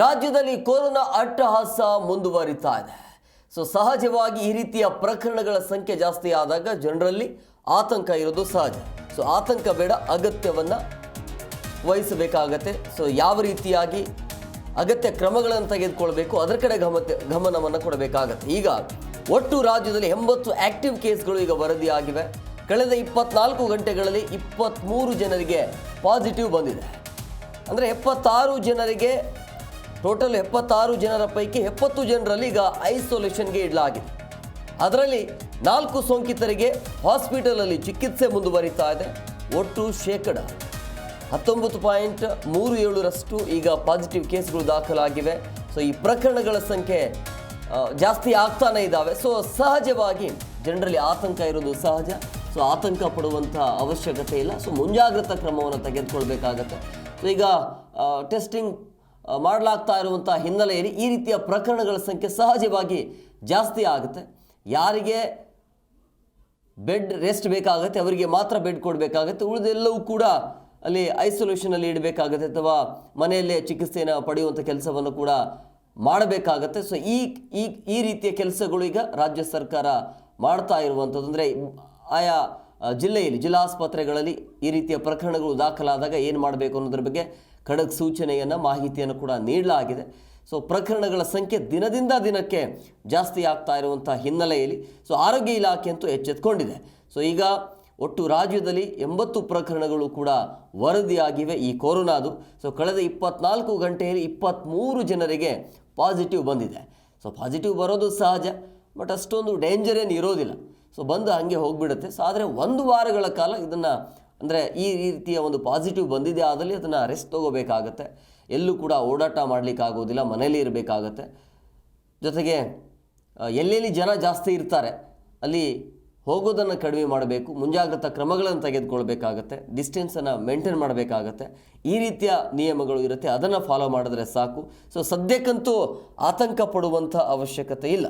ರಾಜ್ಯದಲ್ಲಿ ಕೊರೋನಾ ಅಟ್ಟಹಾಸ ಮುಂದುವರಿತಾ ಇದೆ. ಸೊ ಸಹಜವಾಗಿ ಈ ರೀತಿಯ ಪ್ರಕರಣಗಳ ಸಂಖ್ಯೆ ಜಾಸ್ತಿ ಆದಾಗ ಜನರಲ್ಲಿ ಆತಂಕ ಇರೋದು ಸಹಜ. ಸೊ ಆತಂಕ ಬೇಡ, ಅಗತ್ಯವನ್ನು ವಹಿಸಬೇಕಾಗತ್ತೆ. ಸೊ ಯಾವ ರೀತಿಯಾಗಿ ಅಗತ್ಯ ಕ್ರಮಗಳನ್ನು ತೆಗೆದುಕೊಳ್ಬೇಕು, ಅದರ ಕಡೆ ಗಮನ ಗಮನವನ್ನು ಕೊಡಬೇಕಾಗತ್ತೆ. ಈಗ ಒಟ್ಟು ರಾಜ್ಯದಲ್ಲಿ ಎಂಬತ್ತು ಆಕ್ಟಿವ್ ಕೇಸ್ಗಳು ಈಗ ವರದಿಯಾಗಿವೆ. ಕಳೆದ ಇಪ್ಪತ್ನಾಲ್ಕು ಗಂಟೆಗಳಲ್ಲಿ ಇಪ್ಪತ್ತ್ಮೂರು ಜನರಿಗೆ ಪಾಸಿಟಿವ್ ಬಂದಿದೆ. ಅಂದರೆ ಎಪ್ಪತ್ತಾರು ಜನರಿಗೆ ಟೋಟಲ್ ಎಪ್ಪತ್ತಾರು ಜನರ ಪೈಕಿ ಎಪ್ಪತ್ತು ಜನರಲ್ಲಿ ಈಗ ಐಸೋಲೇಷನ್ಗೆ ಇಡಲಾಗಿದೆ. ಅದರಲ್ಲಿ ನಾಲ್ಕು ಸೋಂಕಿತರಿಗೆ ಹಾಸ್ಪಿಟಲಲ್ಲಿ ಚಿಕಿತ್ಸೆ ಮುಂದುವರಿತಾ ಇದೆ. ಒಟ್ಟು ಶೇಕಡ ಹತ್ತೊಂಬತ್ತು ಪಾಯಿಂಟ್ ಮೂರು ಏಳರಷ್ಟು ಈಗ ಪಾಸಿಟಿವ್ ಕೇಸ್ಗಳು ದಾಖಲಾಗಿವೆ. ಸೊ, ಈ ಪ್ರಕರಣಗಳ ಸಂಖ್ಯೆ ಜಾಸ್ತಿ ಆಗ್ತಾನೆ ಇದ್ದಾವೆ ಸೊ, ಸಹಜವಾಗಿ ಜನರಲ್ಲಿ ಆತಂಕ ಇರೋದು ಸಹಜ. ಸೊ, ಆತಂಕ ಪಡುವಂಥ ಅವಶ್ಯಕತೆ ಇಲ್ಲ. ಸೊ, ಮುಂಜಾಗ್ರತಾ ಕ್ರಮವನ್ನು ತೆಗೆದುಕೊಳ್ಬೇಕಾಗತ್ತೆ. ಸೊ, ಈಗ ಟೆಸ್ಟಿಂಗ್ ಮಾಡಲಾಗ್ತಾ ಇರುವಂಥ ಹಿನ್ನೆಲೆಯಲ್ಲಿ ಈ ರೀತಿಯ ಪ್ರಕರಣಗಳ ಸಂಖ್ಯೆ ಸಹಜವಾಗಿ ಜಾಸ್ತಿ ಆಗುತ್ತೆ. ಯಾರಿಗೆ ಬೆಡ್ ರೆಸ್ಟ್ ಬೇಕಾಗುತ್ತೆ, ಅವರಿಗೆ ಮಾತ್ರ ಬೆಡ್ ಕೊಡಬೇಕಾಗುತ್ತೆ. ಉಳಿದೆಲ್ಲವೂ ಕೂಡ ಅಲ್ಲಿ ಐಸೋಲೇಷನಲ್ಲಿ ಇಡಬೇಕಾಗುತ್ತೆ ಅಥವಾ ಮನೆಯಲ್ಲೇ ಚಿಕಿತ್ಸೆಯನ್ನು ಪಡೆಯುವಂಥ ಕೆಲಸವನ್ನು ಕೂಡ ಮಾಡಬೇಕಾಗತ್ತೆ. ಸೊ ಈ ಈ ಈ ರೀತಿಯ ಕೆಲಸಗಳು ಈಗ ರಾಜ್ಯ ಸರ್ಕಾರ ಮಾಡ್ತಾ ಇರುವಂಥದ್ದು ಅಂದರೆ, ಆಯಾ ಜಿಲ್ಲೆಯಲ್ಲಿ ಜಿಲ್ಲಾಸ್ಪತ್ರೆಗಳಲ್ಲಿ ಈ ರೀತಿಯ ಪ್ರಕರಣಗಳು ದಾಖಲಾದಾಗ ಏನು ಮಾಡಬೇಕು ಅನ್ನೋದ್ರ ಬಗ್ಗೆ ಖಡಕ್ ಸೂಚನೆಯನ್ನು, ಮಾಹಿತಿಯನ್ನು ಕೂಡ ನೀಡಲಾಗಿದೆ. ಸೊ ಪ್ರಕರಣಗಳ ಸಂಖ್ಯೆ ದಿನದಿಂದ ದಿನಕ್ಕೆ ಜಾಸ್ತಿ ಆಗ್ತಾ ಇರುವಂಥ ಹಿನ್ನೆಲೆಯಲ್ಲಿ ಸೊ ಆರೋಗ್ಯ ಇಲಾಖೆ ಅಂತೂ ಎಚ್ಚೆತ್ಕೊಂಡಿದೆ. ಸೊ ಈಗ ಒಟ್ಟು ರಾಜ್ಯದಲ್ಲಿ ಎಂಬತ್ತು ಪ್ರಕರಣಗಳು ಕೂಡ ವರದಿಯಾಗಿವೆ ಈ ಕೊರೋನಾದು. ಸೊ ಕಳೆದ ಇಪ್ಪತ್ನಾಲ್ಕು ಗಂಟೆಯಲ್ಲಿ ಇಪ್ಪತ್ತ್ಮೂರು ಜನರಿಗೆ ಪಾಸಿಟಿವ್ ಬಂದಿದೆ. ಸೊ ಪಾಸಿಟಿವ್ ಬರೋದು ಸಹಜ. ಬಟ್ ಅಷ್ಟೊಂದು ಡೇಂಜರ್ ಏನು ಇರೋದಿಲ್ಲ. ಸೊ ಬಂದು ಹಾಗೆ ಹೋಗಿಬಿಡುತ್ತೆ. ಸೊ ಆದರೆ ಒಂದು ವಾರಗಳ ಕಾಲ ಇದನ್ನು ಅಂದರೆ ಈ ರೀತಿಯ ಒಂದು ಪಾಸಿಟಿವ್ ಬಂದಿದೆ ಆದಲ್ಲಿ ಅದನ್ನು ರೆಸ್ಟ್ ತೊಗೋಬೇಕಾಗತ್ತೆ. ಎಲ್ಲೂ ಕೂಡ ಓಡಾಟ ಮಾಡಲಿಕ್ಕಾಗೋದಿಲ್ಲ, ಮನೇಲಿ ಇರಬೇಕಾಗತ್ತೆ. ಜೊತೆಗೆ ಎಲ್ಲೆಲ್ಲಿ ಜನ ಜಾಸ್ತಿ ಇರ್ತಾರೆ, ಅಲ್ಲಿ ಹೋಗೋದನ್ನು ಕಡಿಮೆ ಮಾಡಬೇಕು, ಮುಂಜಾಗ್ರತಾ ಕ್ರಮಗಳನ್ನು ತೆಗೆದುಕೊಳ್ಬೇಕಾಗತ್ತೆ ಡಿಸ್ಟೆನ್ಸನ್ನು ಮೇಂಟೈನ್ ಮಾಡಬೇಕಾಗತ್ತೆ. ಈ ರೀತಿಯ ನಿಯಮಗಳು ಇರುತ್ತೆ, ಅದನ್ನು ಫಾಲೋ ಮಾಡಿದ್ರೆ ಸಾಕು. ಸೊ ಸದ್ಯಕ್ಕಂತೂ ಆತಂಕ ಪಡುವಂಥ ಅವಶ್ಯಕತೆ ಇಲ್ಲ.